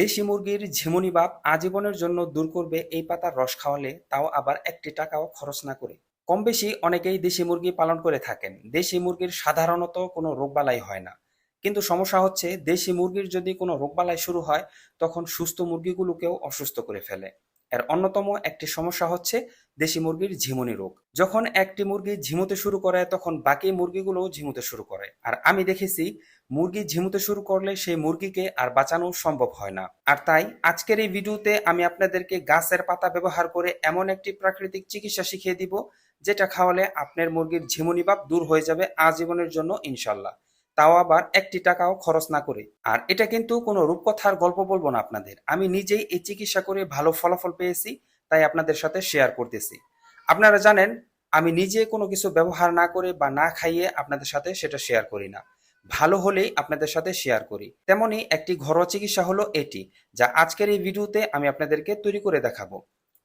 দেশি মুরগির ঝিমুনি ভাব আজীবনের জন্য দূর করবে এই পাতার রস খাওয়ালে তাও আবার একটি টাকাও খরচ না করে। কম বেশি অনেকেই দেশি মুরগি পালন করে থাকেন। দেশি মুরগির সাধারণত কোনো রোগবালাই হয় না। কিন্তু সমস্যা হচ্ছে দেশি মুরগির যদি কোনো রোগবালাই শুরু হয়, তখন সুস্থ মুরগিগুলোকেও অসুস্থ করে ফেলে। এর অন্যতম একটি সমস্যা হচ্ছে দেশি মুরগির ঝিমুনি রোগ। যখন একটি মুরগি ঝিমুতে শুরু করে, তখন বাকি মুরগিগুলোও ঝিমুতে শুরু করে। আর আমি দেখেছি মুরগি ঝিমুতে শুরু করলে সেই মুরগিকে আর বাঁচানো সম্ভব হয় না। আর তাই আজকের এই ভিডিওতে আমি আপনাদেরকে গাছের পাতা ব্যবহার করে এমন একটি প্রাকৃতিক চিকিৎসা শিখিয়ে দিব, যেটা খাওয়ালে আপনার মুরগির ঝিমুনি ভাব দূর হয়ে যাবে আজীবনের জন্য ইনশাল্লাহ। তাও আবার একটি টাকাও খরচ না করে। আর এটা কিন্তু কোনো রূপকথার গল্প বলব না আপনাদের। আমি নিজেই এই চিকিৎসা করে ভালো ফলাফল পেয়েছি, তাই আপনাদের সাথে শেয়ার করতেছি। আপনারা জানেন, আমি নিজে কোনো কিছু ব্যবহার না করে বা না খাইয়ে আপনাদের সাথে সেটা শেয়ার করি না। ভালো হলেই আপনাদের সাথে শেয়ার করি। তেমনি একটি ঘরোয়া চিকিৎসা হলো এটি, যা আজকের এই ভিডিওতে আমি আপনাদেরকে তৈরি করে দেখাবো।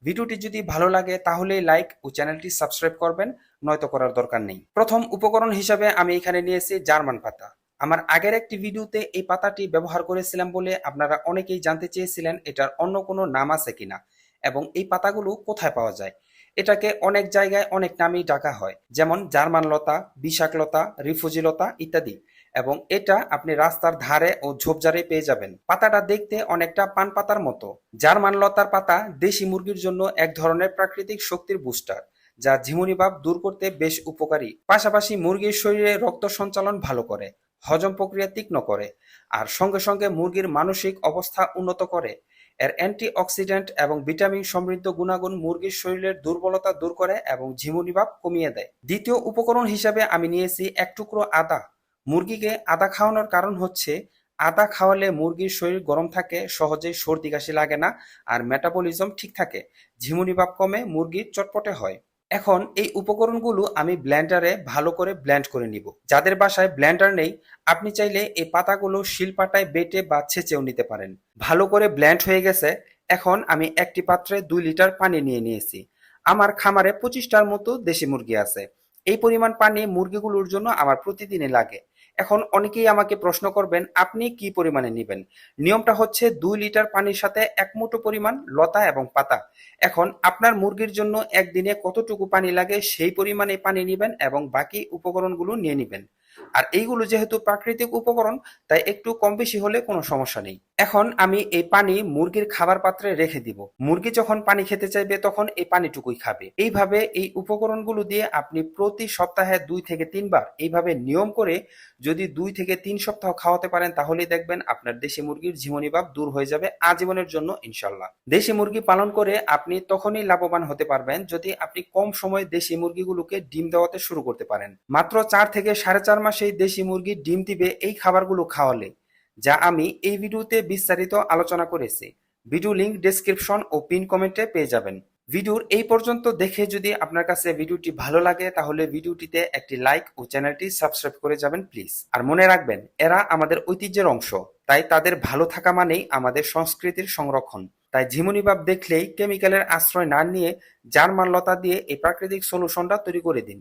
ভিডিওটি যদি ভালো লাগে তাহলে লাইক ও চ্যানেলটি সাবস্ক্রাইব করবেন, নয়তো করার দরকার নেই। প্রথম উপকরণ হিসাবে আমি এখানে নিয়েছি জার্মান পাতা। আমার আগের একটি ভিডিওতে এই পাতাটি ব্যবহার করেছিলাম বলে আপনারা অনেকেই জানতে চেয়েছিলেন এটার অন্য কোনো নাম আছে কিনা এবং এই পাতাগুলো কোথায় পাওয়া যায়। এটাকে অনেক জায়গায় অনেক নামেই ডাকা হয়, যেমন জার্মান লতা বিশাক লতা রিফুজি লতা ইত্যাদি। এবং এটা আপনি রাস্তার ধারে ও ঝোপঝাড়ে পেয়ে যাবেন। পাতাটা দেখতে অনেকটা পান পাতার মতো। জার্মান লতার পাতা দেশি মুরগির জন্য এক ধরনের প্রাকৃতিক শক্তির বুস্টার যা ঝিমুনি ভাব দূর করতে বেশ উপকারী। পাশাপাশি মুরগির শরীরে রক্ত সঞ্চালন ভালো করে, হজম প্রক্রিয়া তীক্ষ্ণ করে, আর সঙ্গে সঙ্গে মুরগির মানসিক অবস্থা উন্নত করে। এর অ্যান্টি অক্সিডেন্ট এবং ভিটামিন সমৃদ্ধ গুণাগুণ মুরগির শরীরের দুর্বলতা দূর করে এবং ঝিমুনি ভাব কমিয়ে দেয়। দ্বিতীয় উপকরণ হিসাবে আমি নিয়েছি এক টুকরো আদা। মুরগিকে আদা খাওয়ানোর কারণ হচ্ছে, আদা খাওয়ালে মুরগির শরীর গরম থাকে, সহজেই সর্দি কাশি লাগে না আর মেটাবলিজম ঠিক থাকে। ঝিমুনি ভাব কমে মুরগির চটপটে হয়। এখন এই উপকরণগুলো আমি ব্ল্যান্ডারে ভালো করে ব্ল্যান্ড করে নিব। যাদের বাসায় ব্ল্যান্ডার নেই, আপনি চাইলে এই পাতাগুলো শিলপাটায় বেটে বা ছেঁচেও নিতে পারেন। ভালো করে ব্ল্যান্ড হয়ে গেছে, এখন আমি একটি পাত্রে দুই লিটার পানি নিয়ে নিয়েছি। আমার খামারে পঁচিশটার মতো দেশি মুরগি আছে। এই পরিমাণ পানি মুরগিগুলোর জন্য আমার প্রতিদিনই লাগে। এখন অনেকেই আমাকে প্রশ্ন করবেন, আপনি কি পরিমাণে নেবেন? নিয়মটা হচ্ছে দুই লিটার পানির সাথে এক মুঠো পরিমাণ লতা এবং পাতা। এখন আপনার মুরগির জন্য একদিনে কতটুকু পানি লাগে সেই পরিমাণে পানি নেবেন এবং বাকি উপকরণগুলো নিয়ে নেবেন। আর এইগুলো যেহেতু প্রাকৃতিক উপকরণ, তাই একটু কম বেশি হলে কোনো সমস্যা নেই। এখন আমি এই পানি মুরগির খাবার পাত্রে রেখে দিব। মুরগি যখন পানি খেতে চাইবে, তখন এই পানিটুকুই খাবে। এইভাবে এই উপকরণগুলো দিয়ে আপনি প্রতি সপ্তাহে দুই থেকে তিনবার এইভাবে নিয়ম করে যদি দুই থেকে তিন সপ্তাহ খাওয়াতে পারেন, তাহলেই দেখবেন আপনার দেশি মুরগির ঝিমনি ভাব দূর হয়ে যাবে আজীবনের জন্য ইনশাল্লাহ দেশি মুরগি পালন করে আপনি তখনই লাভবান হতে পারবেন যদি আপনি কম সময়ে দেশি মুরগিগুলোকে ডিম দেওয়াতে শুরু করতে পারেন। মাত্র চার থেকে সাড়ে চার মাসেই দেশি মুরগি ডিম দিবে এই খাবারগুলো খাওয়ালে। যা আমি এই ভিডিওতে বিস্তারিত আলোচনা করেছি। ভিডিও লিংক ডেসক্রিপশন ও পিন কমেন্টে পেয়ে যাবেন। ভিডিওর এই পর্যন্ত দেখে যদি আপনার কাছে ভিডিওটি ভালো লাগে, তাহলে ভিডিওটিতে একটি লাইক ও চ্যানেলটি সাবস্ক্রাইব করে যাবেন, প্লিজ। আর মনে রাখবেন, এরা আমাদের ঐতিহ্যের অংশ। তাই তাদের ভালো থাকা মানেই আমাদের সংস্কৃতির সংরক্ষণ। তাই ঝিমুনি ভাব দেখলেই কেমিক্যালের আশ্রয় না নিয়ে জার্মান লতা দিয়ে এই প্রাকৃতিক সলিউশনটা তৈরি করে দিন।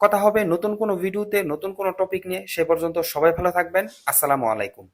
কথা হবে নতুন কোনো ভিডিওতে নতুন কোনো টপিক নিয়ে। সে পর্যন্ত সবাই ভালো থাকবেন। আসসালামু আলাইকুম।